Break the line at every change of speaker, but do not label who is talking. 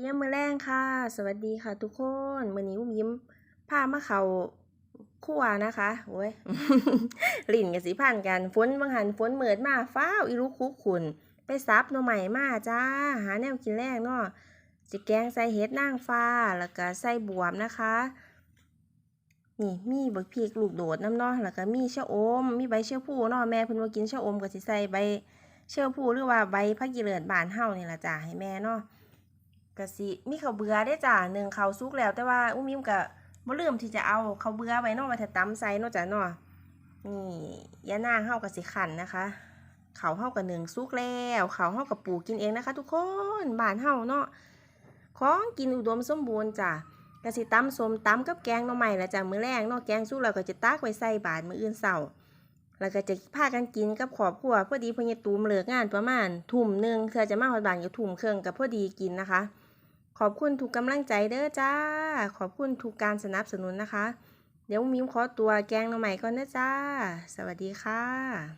เยี่ยมมือแรงค่ะ สวัสดีค่ะทุกคนมือนี้อุ้มยิ้มพามาเขาครัวนะคะโอ้ยลิ้นกับสิพันกันฝนบางหันฝนเหมือดมาฟ้าวอีลูกคุกขุนไปซับหน่อใหม่มาจ้า หาแนวกินแรกเนาะสิแกงใส่เห็ดนางฟ้า แล้วก็ใส่บวบนะคะ นี่มีบักพริกลูกโดดน้ำเนาะแล้วก็มีเชะอม มีใบเชี่ยวผู้เนาะแม่เพิ่นว่ากินเชะอมก็สิใส่ใบเชี่ยวผู้หรือว่าใบผักกีเลือบานเฮานี่ล่ะจ้าให้แม่เนาะ ก็สิมีข้าวเบื่อได้จ้าหนึ่งข้าวสุกแล้ว แต่ว่าอุ้มยิ้มก็บ่ลืมที่จะเอาข้าวเบื่อไว้นาะไว้ถ้าตำใส่เนาะจ้ะเนาะนี่ยานางเฮาก็สิขันนะคะเขาเฮาก็นึ่งสุกแล้วเขาเฮาก็ปลูกกินเองนะคะ ทุกคนบ้านเฮาเนาะของกินอุดมสมบูรณ์จ้ะก็สิตำส้มตำกับแกงหน่อไม้ละจ้ะมื้อแรงเนาะแกงสุกแล้วก็จะตักไว้ใส่บาตรมื้ออื่นเช้าแล้วก็จะพากันกินกับครอบครัวพอดีเพิ่นจะตูมเลิกงานประมาณทุ่มหนึ่งเธอจะมาฮอดบานก็ทุ่มเครึ่องก็พอดีกินนะคะ ขอบคุณทุกกำลังใจเด้อจ้า ขอบคุณทุกการสนับสนุนนะคะ เดี๋ยวมิมขอตัวแกงหน่อใหม่ก่อนนะจ้า สวัสดีค่ะ